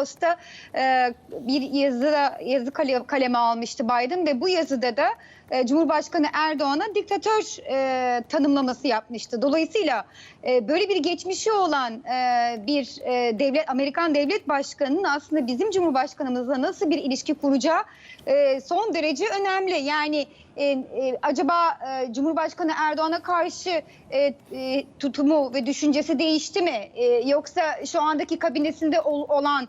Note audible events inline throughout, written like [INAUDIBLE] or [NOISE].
Post'ta e, bir yazı yazı kale- kaleme almıştı Biden ve bu yazıda da e, Cumhurbaşkanı Erdoğan'a diktatör e, tanımlaması yapmıştı. Dolayısıyla e, böyle bir geçmişi olan e, bir e, devlet Amerikan devlet başkanının aslında bizim Cumhurbaşkanımızla nasıl bir ilişki kuracağı e, son derece önemli. Yani acaba Cumhurbaşkanı Erdoğan'a karşı tutumu ve düşüncesi değişti mi? Yoksa şu andaki kabinesinde ol- olan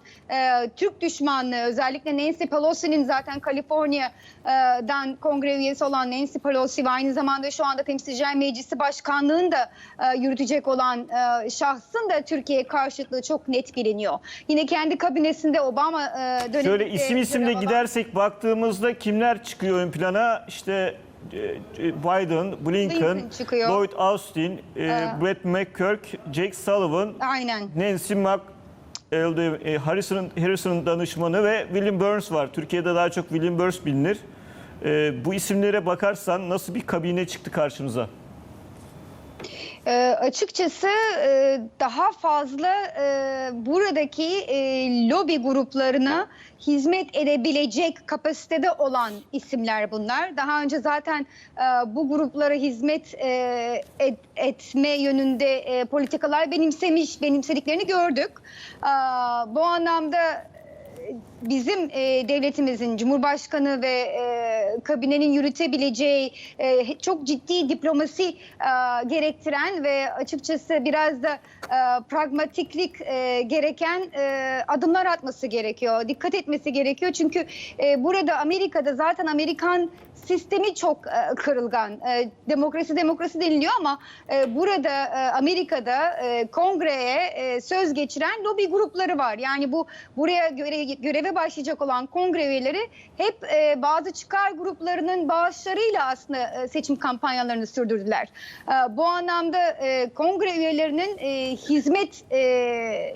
Türk düşmanlığı özellikle Nancy Pelosi'nin zaten Kaliforniya'dan kongre üyesi olan Nancy Pelosi ve aynı zamanda şu anda Temsilciler Meclisi Başkanlığı'nı da yürütecek olan e, şahsın da Türkiye karşıtlığı çok net biliniyor. Yine kendi kabinesinde Obama e, döneminde... Şöyle isim isimle gidersek baktığımızda kimler çıkıyor ön plana? İşte e, e, Biden, Blinken, Blinken. Lloyd Austin, e, Brett McCurk, Jake Sullivan, Aynen. Nancy Mac e, Harrison'ın Harrison'ın danışmanı ve William Burns var. Türkiye'de daha çok William Burns bilinir. Bu isimlere bakarsan nasıl bir kabine çıktı karşımıza? E, açıkçası e, daha fazla e, buradaki e, lobi gruplarına hizmet edebilecek kapasitede olan isimler bunlar. Daha önce zaten e, bu gruplara hizmet e, et- etme yönünde e, politikalar benimsemiş, benimsediklerini gördük. E, bu anlamda bizim e, devletimizin Cumhurbaşkanı ve e, kabinenin yürütebileceği e, çok ciddi diplomasi e, gerektiren ve açıkçası biraz da e, pragmatiklik e, gereken e, adımlar atması gerekiyor. Dikkat etmesi gerekiyor çünkü e, burada Amerika'da zaten Amerikan sistemi çok e, kırılgan. E, demokrasi demokrasi deniliyor ama e, burada Amerika'da kongreye söz geçiren lobi grupları var. Yani bu buraya göre, göreve başlayacak olan kongre üyeleri hep bazı çıkar gruplarının bağışlarıyla aslında seçim kampanyalarını sürdürdüler. Bu anlamda kongre üyelerinin hizmet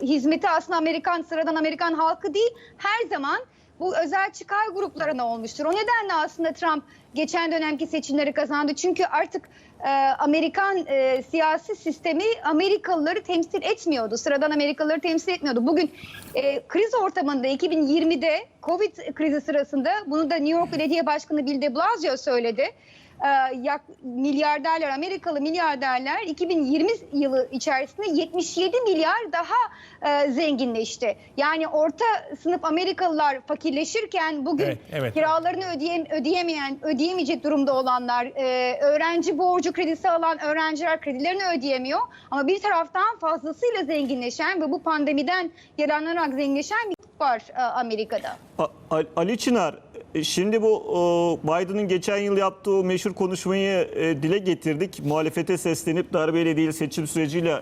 hizmeti aslında Amerikan sıradan Amerikan halkı değil her zaman bu özel çıkar gruplarına olmuştur. O nedenle aslında Trump geçen dönemki seçimleri kazandı. Çünkü artık e, Amerikan e, siyasi sistemi Amerikalıları temsil etmiyordu. Sıradan Amerikalıları temsil etmiyordu. Bugün e, kriz ortamında 2020'de Covid krizi sırasında bunu da New York Belediye Başkanı Bill de Blasio söyledi. E, yak, milyarderler, Amerikalı milyarderler 2020 yılı içerisinde 77 milyar daha e, zenginleşti. Yani orta sınıf Amerikalılar fakirleşirken bugün Evet, evet. kiralarını ödeyem, ödeyemeyen, ödeyemeyecek durumda olanlar, e, öğrenci borcu kredisi alan öğrenciler kredilerini ödeyemiyor. Ama bir taraftan fazlasıyla zenginleşen ve bu pandemiden yararlanarak zenginleşen bir grup var e, Amerika'da. A- Ali Çınar, şimdi bu Biden'ın geçen yıl yaptığı meşhur konuşmayı e, dile getirdik. Muhalefete seslenip darbeyle değil seçim süreciyle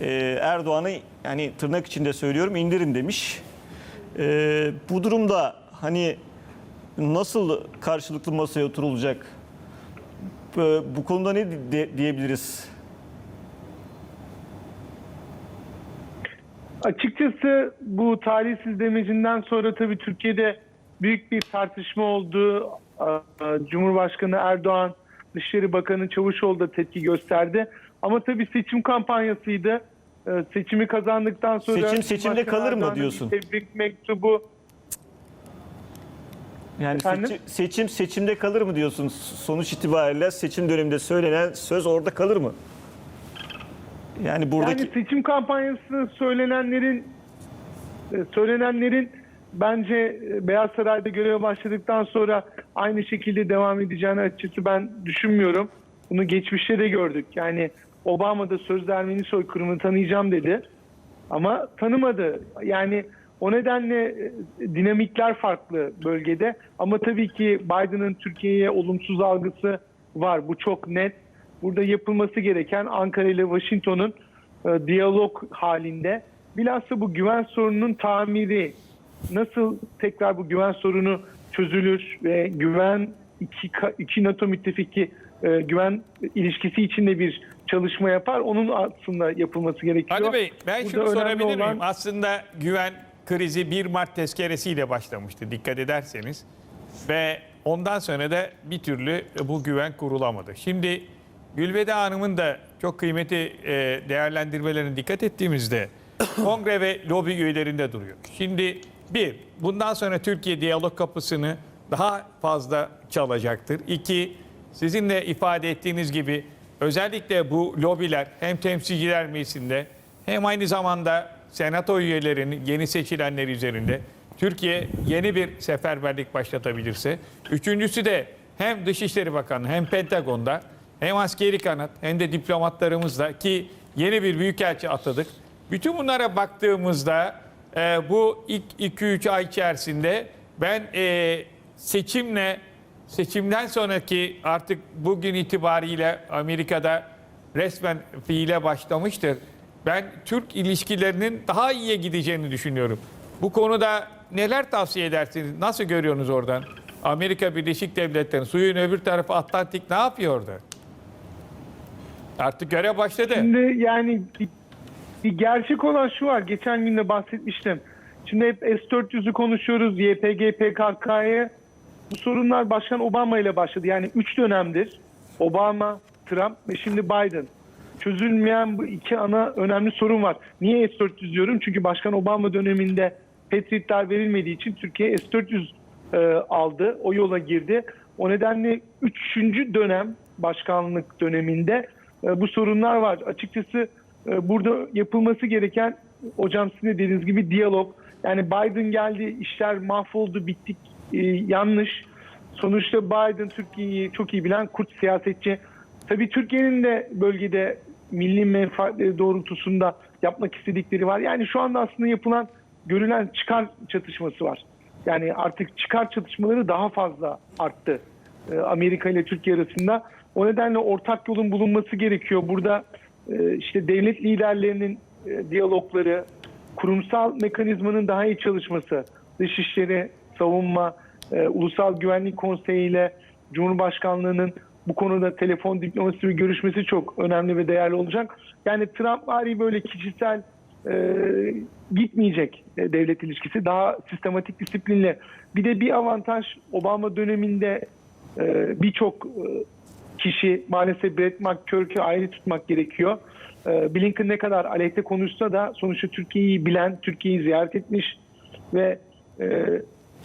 e, Erdoğan'ı yani tırnak içinde söylüyorum indirin demiş. E, bu durumda hani nasıl karşılıklı masaya oturulacak? E, bu konuda ne diyebiliriz? Açıkçası bu talihsiz demecinden sonra tabii Türkiye'de büyük bir tartışma oldu. Cumhurbaşkanı Erdoğan, Dışişleri Bakanı Çavuşoğlu da tepki gösterdi. Ama tabii seçim kampanyasıydı. Ee, Seçimi kazandıktan sonra... Seçim seçimde kalır mı diyorsun? Tebrik mektubu. Yani Efendim? seçim, seçim seçimde kalır mı diyorsun? Sonuç itibariyle seçim döneminde söylenen söz orada kalır mı? Yani buradaki Yani seçim kampanyasında söylenenlerin e, söylenenlerin bence e, Beyaz Saray'da göreve başladıktan sonra aynı şekilde devam edeceğini açıkçası ben düşünmüyorum. Bunu geçmişte de gördük. Yani Obama da sözde Ermeni soykırımını tanıyacağım dedi. Ama tanımadı. Yani o nedenle e, dinamikler farklı bölgede. Ama tabii ki Biden'ın Türkiye'ye olumsuz algısı var. Bu çok net. Burada yapılması gereken Ankara ile Washington'un e, diyalog halinde bilhassa bu güven sorununun tamiri nasıl tekrar bu güven sorunu çözülür ve güven iki, iki NATO müttefiki e, güven ilişkisi içinde bir çalışma yapar. Onun aslında yapılması gerekiyor. Hadi Bey ben şunu sorabilir olan- miyim? Aslında güven krizi 1 Mart tezkeresiyle başlamıştı dikkat ederseniz. Ve ondan sonra da bir türlü bu güven kurulamadı. Şimdi Gülveda Hanım'ın da çok kıymetli e, değerlendirmelerine dikkat ettiğimizde [COUGHS] kongre ve lobi üyelerinde duruyor. Şimdi bir, bundan sonra Türkiye diyalog kapısını daha fazla çalacaktır. İki, sizin de ifade ettiğiniz gibi özellikle bu lobiler hem temsilciler meclisinde hem aynı zamanda senato üyelerinin yeni seçilenler üzerinde Türkiye yeni bir seferberlik başlatabilirse. Üçüncüsü de hem Dışişleri Bakanı hem Pentagon'da hem askeri kanat hem de diplomatlarımızla ki yeni bir büyükelçi atadık. Bütün bunlara baktığımızda e, bu ilk 2-3 ay içerisinde ben e, seçimle seçimden sonraki artık bugün itibariyle Amerika'da resmen fiile başlamıştır. Ben Türk ilişkilerinin daha iyiye gideceğini düşünüyorum. Bu konuda neler tavsiye edersiniz? Nasıl görüyorsunuz oradan? Amerika Birleşik Devletleri suyun öbür tarafı Atlantik ne yapıyor orada? Artık görev başladı. Şimdi yani bir, gerçek olan şu var. Geçen gün de bahsetmiştim. Şimdi hep S-400'ü konuşuyoruz. YPG, PKK'yı. Bu sorunlar Başkan Obama ile başladı. Yani 3 dönemdir Obama, Trump ve şimdi Biden. Çözülmeyen bu iki ana önemli sorun var. Niye S-400 diyorum? Çünkü Başkan Obama döneminde Patriot'lar verilmediği için Türkiye S-400 e, aldı. O yola girdi. O nedenle 3. dönem başkanlık döneminde e, bu sorunlar var. Açıkçası burada yapılması gereken hocam sizin de dediğiniz gibi diyalog. Yani Biden geldi, işler mahvoldu, bittik, e, yanlış. Sonuçta Biden Türkiye'yi çok iyi bilen kurt siyasetçi. Tabii Türkiye'nin de bölgede milli menfaatleri doğrultusunda yapmak istedikleri var. Yani şu anda aslında yapılan görülen çıkar çatışması var. Yani artık çıkar çatışmaları daha fazla arttı e, Amerika ile Türkiye arasında. O nedenle ortak yolun bulunması gerekiyor. Burada işte devlet liderlerinin e, diyalogları, kurumsal mekanizmanın daha iyi çalışması, dışişleri, savunma, e, Ulusal Güvenlik Konseyi ile Cumhurbaşkanlığının bu konuda telefon diplomasi ve görüşmesi çok önemli ve değerli olacak. Yani Trump vari böyle kişisel e, gitmeyecek e, devlet ilişkisi. Daha sistematik disiplinle. Bir de bir avantaj Obama döneminde e, birçok e, kişi maalesef Brett McCurk'ü ayrı tutmak gerekiyor. E, Blinken ne kadar aleyhte konuşsa da sonuçta Türkiye'yi bilen, Türkiye'yi ziyaret etmiş ve e,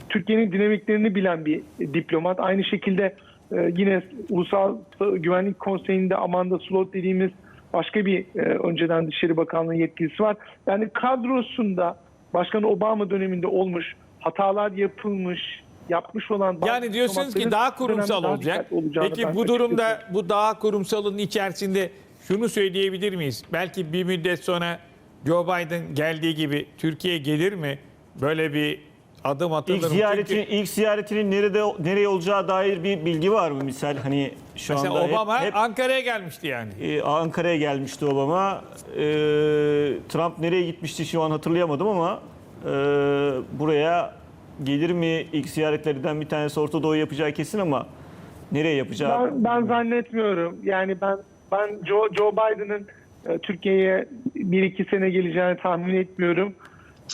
Türkiye'nin dinamiklerini bilen bir diplomat. Aynı şekilde e, yine Ulusal Güvenlik Konseyi'nde Amanda Slot dediğimiz başka bir e, önceden Dışişleri Bakanlığı yetkilisi var. Yani kadrosunda Başkan Obama döneminde olmuş, hatalar yapılmış, yapmış olan bazı Yani diyorsunuz ki daha kurumsal daha olacak. Peki bu durumda bu daha kurumsalın içerisinde şunu söyleyebilir miyiz? Belki bir müddet sonra Joe Biden geldiği gibi Türkiye gelir mi? Böyle bir adım atılır İlk mı? ziyaretinin Çünkü ilk ziyaretinin nerede nereye olacağı dair bir bilgi var mı misal hani şu mesela anda hep- Obama hep, Ankara'ya gelmişti yani. e, Ankara'ya gelmişti Obama. E, Trump nereye gitmişti şu an hatırlayamadım ama e, buraya gelir mi ilk ziyaretlerinden bir tanesi Orta Doğu yapacağı kesin ama nereye yapacağı Ben, ben zannetmiyorum. Yani ben ben Joe, Joe Biden'ın e, Türkiye'ye bir iki sene geleceğini tahmin etmiyorum.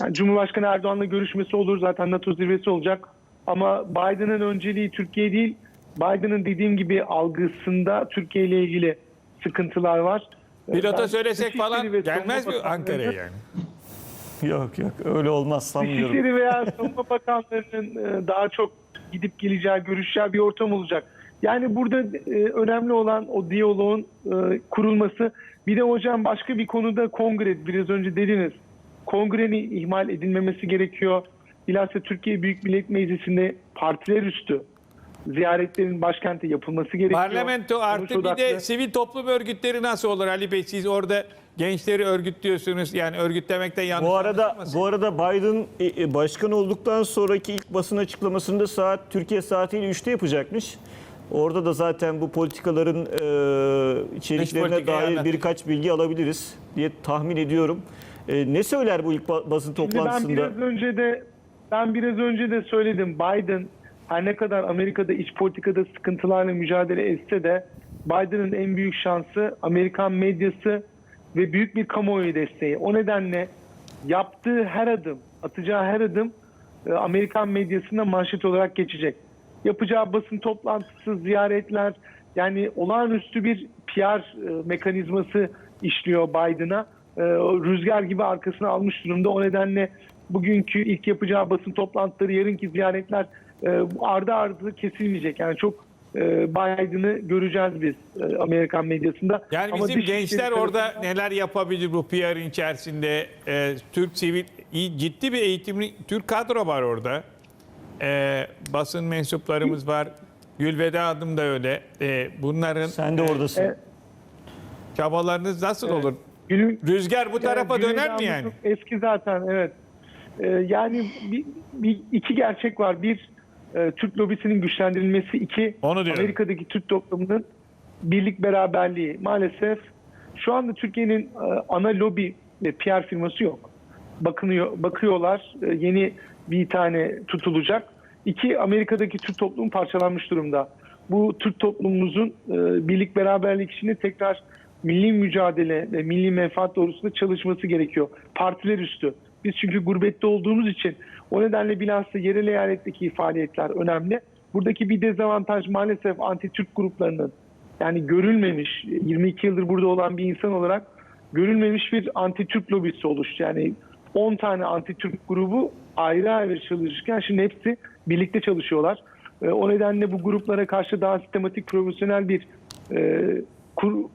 Yani Cumhurbaşkanı Erdoğan'la görüşmesi olur zaten NATO zirvesi olacak. Ama Biden'ın önceliği Türkiye değil. Biden'ın dediğim gibi algısında Türkiye ile ilgili sıkıntılar var. Pilota Ben söylesek falan gelmez mi Ankara'ya yani? [LAUGHS] yok yok öyle olmaz sanmıyorum. Dışişleri veya [LAUGHS] Savunma Bakanlarının e, daha çok gidip geleceği, görüşeceği bir ortam olacak. Yani burada e, önemli olan o diyaloğun e, kurulması. Bir de hocam başka bir konuda kongre, biraz önce dediniz. Kongrenin ihmal edilmemesi gerekiyor. Bilhassa Türkiye Büyük Millet Meclisi'nde partiler üstü ziyaretlerin başkente yapılması gerekiyor. Parlamento artı bir de sivil toplum örgütleri nasıl olur Ali Bey? Siz orada gençleri örgütlüyorsunuz. Yani örgütlemekte yanlış Bu arada bu arada Biden e, e, başkan olduktan sonraki ilk basın açıklamasında saat Türkiye saatiyle 3'te yapacakmış. Orada da zaten bu politikaların e, içeriklerine politikayı dair anlatacak. birkaç bilgi alabiliriz diye tahmin ediyorum. E, ne söyler bu ilk ba- basın Şimdi ben toplantısında? biraz önce de ben biraz önce de söyledim. Biden her ne kadar Amerika'da iç politikada sıkıntılarla mücadele etse de Biden'ın en büyük şansı Amerikan medyası ve büyük bir kamuoyu desteği. O nedenle yaptığı her adım, atacağı her adım e, Amerikan medyasında manşet olarak geçecek. Yapacağı basın toplantısı, ziyaretler yani olağanüstü bir PR e, mekanizması işliyor Biden'a. e, rüzgar gibi arkasına almış durumda. O nedenle bugünkü ilk yapacağı basın toplantıları, yarınki ziyaretler e, ardı ardı kesilmeyecek. Yani çok e, Biden'ı göreceğiz biz e, Amerikan medyasında. Yani Ama bizim gençler orada tarafından- neler yapabilir bu PR'ın içerisinde? Ee, Türk sivil iyi, ciddi bir eğitimli Türk kadro var orada. Ee, basın mensuplarımız var. Gülveda Hanım da öyle. Bunların Sen de oradasın. Evet. çabalarınız nasıl olur? Günün, Rüzgar bu tarafa Yani döner mi yani? Eski zaten evet. Ee, yani bir, bir- iki gerçek var. Bir e, Türk lobisinin güçlendirilmesi. iki Onu diyorum. Amerika'daki Türk toplumunun birlik beraberliği. Maalesef şu anda Türkiye'nin e, ana lobi ve PR firması yok. Bakınıyor, bakıyorlar. E, yeni bir tane tutulacak. İki Amerika'daki Türk toplumu parçalanmış durumda. Bu Türk toplumumuzun e, birlik beraberlik içinde tekrar milli mücadele ve milli menfaat doğrusunda çalışması gerekiyor. Partiler üstü. Biz çünkü gurbette olduğumuz için o nedenle bilhassa yerel eyaletteki faaliyetler önemli. Buradaki bir dezavantaj maalesef anti-Türk gruplarının yani görülmemiş 22 yıldır burada olan bir insan olarak görülmemiş bir anti-Türk lobisi oluştu. Yani 10 tane anti-Türk grubu ayrı ayrı çalışırken şimdi hepsi birlikte çalışıyorlar. E, o nedenle bu gruplara karşı daha sistematik, profesyonel bir e, kur-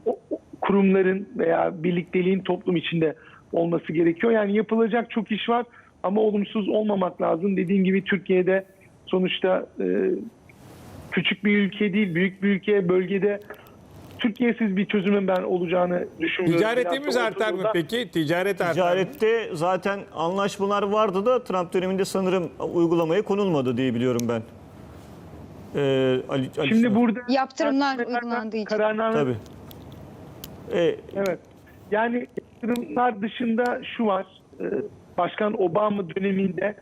kurumların veya birlikteliğin toplum içinde olması gerekiyor. Yani yapılacak çok iş var ama olumsuz olmamak lazım. Dediğim gibi Türkiye'de sonuçta e, küçük bir ülke değil, büyük bir ülke, bölgede Türkiye'siz bir çözümün ben olacağını düşünmüyorum. Ticaretimiz artar mı peki? Ticaret artar? Ticarette zaten anlaşmalar vardı da Trump döneminde sanırım uygulamaya konulmadı diye biliyorum ben. Ee, Ali, Ali Şimdi burada Yaptırımlar uygulandığı için. Kararname Tabii. Ee, Evet. Yani yatırımlar dışında şu var. e, Başkan Obama döneminde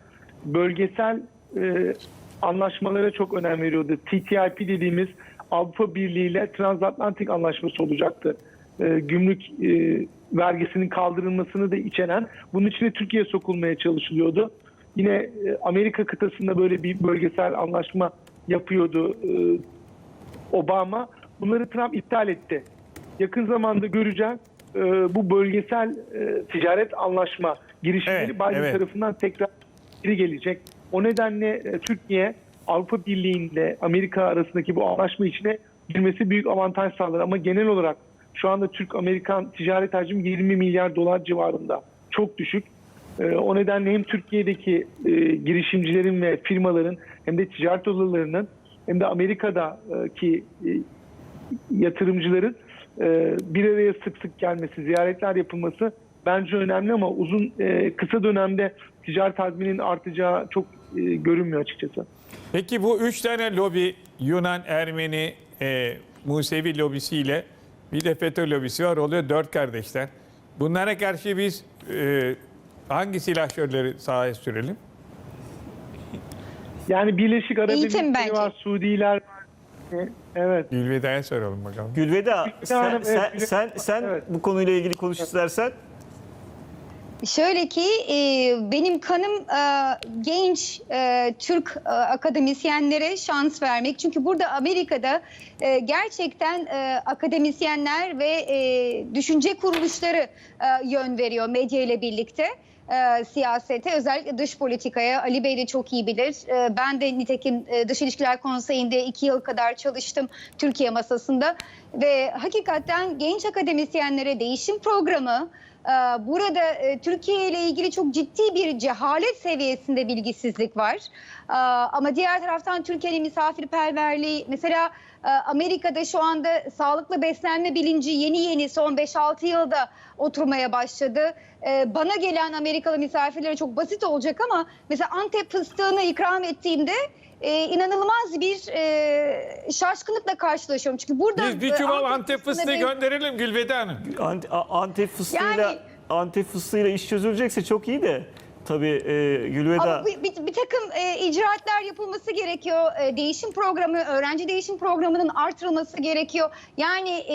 bölgesel e, anlaşmalara çok önem veriyordu. TTIP dediğimiz Avrupa Birliği ile transatlantik anlaşması olacaktı. E, Gümrük e, vergisinin kaldırılmasını da içeren bunun içine Türkiye sokulmaya çalışılıyordu. Yine e, Amerika kıtasında böyle bir bölgesel anlaşma yapıyordu e, Obama. Bunları Trump iptal etti. Yakın zamanda göreceğiz e, bu bölgesel e, ticaret anlaşma girişimleri Evet, Biden evet. tarafından tekrar geri gelecek. O nedenle e, Türkiye Avrupa Birliği ile Amerika arasındaki bu anlaşma içine girmesi büyük avantaj sağlar. Ama genel olarak şu anda Türk-Amerikan ticaret hacmi 20 milyar dolar civarında. Çok düşük. E, o nedenle hem Türkiye'deki e, girişimcilerin ve firmaların hem de ticaret odalarının hem de Amerika'daki yatırımcıların bir araya sık sık gelmesi, ziyaretler yapılması bence önemli ama uzun e, kısa dönemde ticaret hacminin artacağı çok e, görünmüyor açıkçası. Peki bu üç tane lobi Yunan, Ermeni, e, Musevi lobisiyle bir de FETÖ lobisi var. Oluyor dört kardeşler. Bunlara karşı biz e, hangi silahşörleri sahaya sürelim? Yani Birleşik Arap Emirlikleri var, Suudiler var. E, Evet. Gülveda'ya soralım bakalım. Gülveda sen, sen, sen, sen evet. bu konuyla ilgili konuş istersen. Şöyle ki e, benim kanım e, genç e, Türk e, akademisyenlere şans vermek. Çünkü burada Amerika'da e, gerçekten e, akademisyenler ve e, düşünce kuruluşları e, yön veriyor medya ile birlikte. e, siyasete özellikle dış politikaya Ali Bey de çok iyi bilir. E, ben de nitekim e, Dış İlişkiler Konseyi'nde iki yıl kadar çalıştım Türkiye masasında ve hakikaten genç akademisyenlere değişim programı Burada e, Türkiye ile ilgili çok ciddi bir cehalet seviyesinde bilgisizlik var. Ee, Ama diğer taraftan Türkiye'nin misafirperverliği mesela e, Amerika'da şu anda sağlıklı beslenme bilinci yeni yeni son 5-6 yılda oturmaya başladı. Ee, Bana gelen Amerikalı misafirlere çok basit olacak ama mesela Antep fıstığını ikram ettiğimde e, inanılmaz bir e, şaşkınlıkla karşılaşıyorum. Çünkü burada Biz bir çuval Antep fıstığına fıstığı ben- gönderelim Gülveda Hanım. Ant- A- Antep fıstığıyla Yani- Antep fıstığıyla iş çözülecekse çok iyi de tabii e, Gülveda Ama bir, bir, bir takım e, icraatlar yapılması gerekiyor. E, değişim programı, öğrenci değişim programının artırılması gerekiyor. Yani e,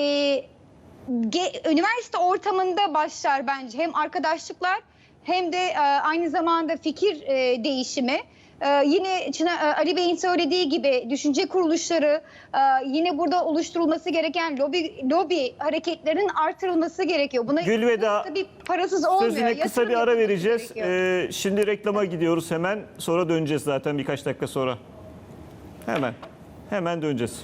ge- üniversite ortamında başlar bence hem arkadaşlıklar hem de e, aynı zamanda fikir e, değişimi. Ee, yine Çınar- e, Ali Bey'in söylediği gibi düşünce kuruluşları e, yine burada oluşturulması gereken lobi lobi hareketlerinin artırılması gerekiyor. Buna Gülveda, tabii parasız olmuyor. Sözüne kısa Yatırım bir ara vereceğiz. gerekiyor. Ee, şimdi reklama gidiyoruz hemen. Sonra döneceğiz zaten birkaç dakika sonra. Hemen. Hemen döneceğiz.